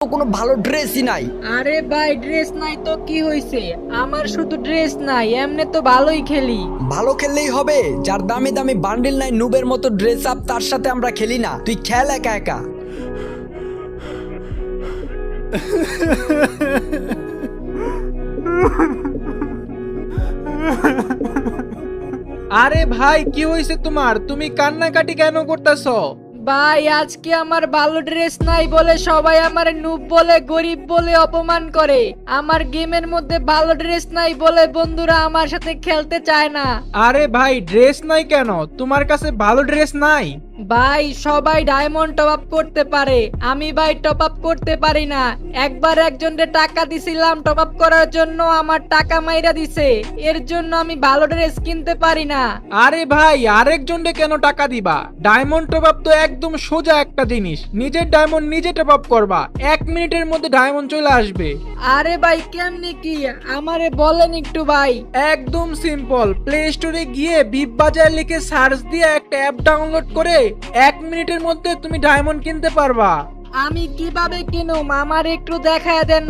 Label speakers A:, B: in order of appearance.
A: তো কোনো ভালো ড্রেসই নাই।
B: আরে ভাই ড্রেস নাই তো কি হইছে? আমার শুধু ড্রেস নাই এমনি তো ভালোই খেলি।
A: ভালো খেললেই হবে যার দামি দামি বান্ডিল নাই নুবের মতো ড্রেস আপ তার সাথে আমরা খেলি না। তুই খেল একা একা।
C: আরে ভাই কি হয়েছে তোমার? তুমি কান্নাকাটি কেন করতেছো?
B: ভাই আজকে আমার ভালো ড্রেস নাই বলে সবাই আমার নুব বলে গরিব বলে অপমান করে। আমার গেমের মধ্যে ভালো ড্রেস নাই বলে বন্ধুরা আমার সাথে খেলতে চায় না।
C: আরে ভাই ড্রেস নাই কেন? তোমার কাছে ভালো ড্রেস নাই?
B: ভাই সবাই ডায়মন্ড টপ আপ করতে পারে। আমি ভাই টপ আপ করতে পারি না। একবার একজনকে টাকা দিছিলাম টপ আপ করার জন্য আমার টাকা মাইরা দিছে। এর জন্য আমি ভালো ড্রেস কিনতে পারি না।
C: আরে ভাই আরেকজনকে কেন টাকা দিবা? ডায়মন্ড টপ আপ তো একদম সোজা একটা জিনিস। নিজের ডায়মন্ড নিজে টপ আপ করবা। এক মিনিটের মধ্যে ডায়মন্ড চলে আসবে।
B: আরে ভাই কেমনি কি? আমারে বলেন একটু ভাই।
C: একদম সিম্পল প্লে স্টোরে গিয়ে বিপ বাজার লিখে সার্চ দিয়ে একটা অ্যাপ ডাউনলোড করে এক মিনিটের মধ্যে তুমি ডায়মন্ড কিনতে পারবা।
B: আমি কীভাবে কিনুম? আমার একটু দেখায় দেন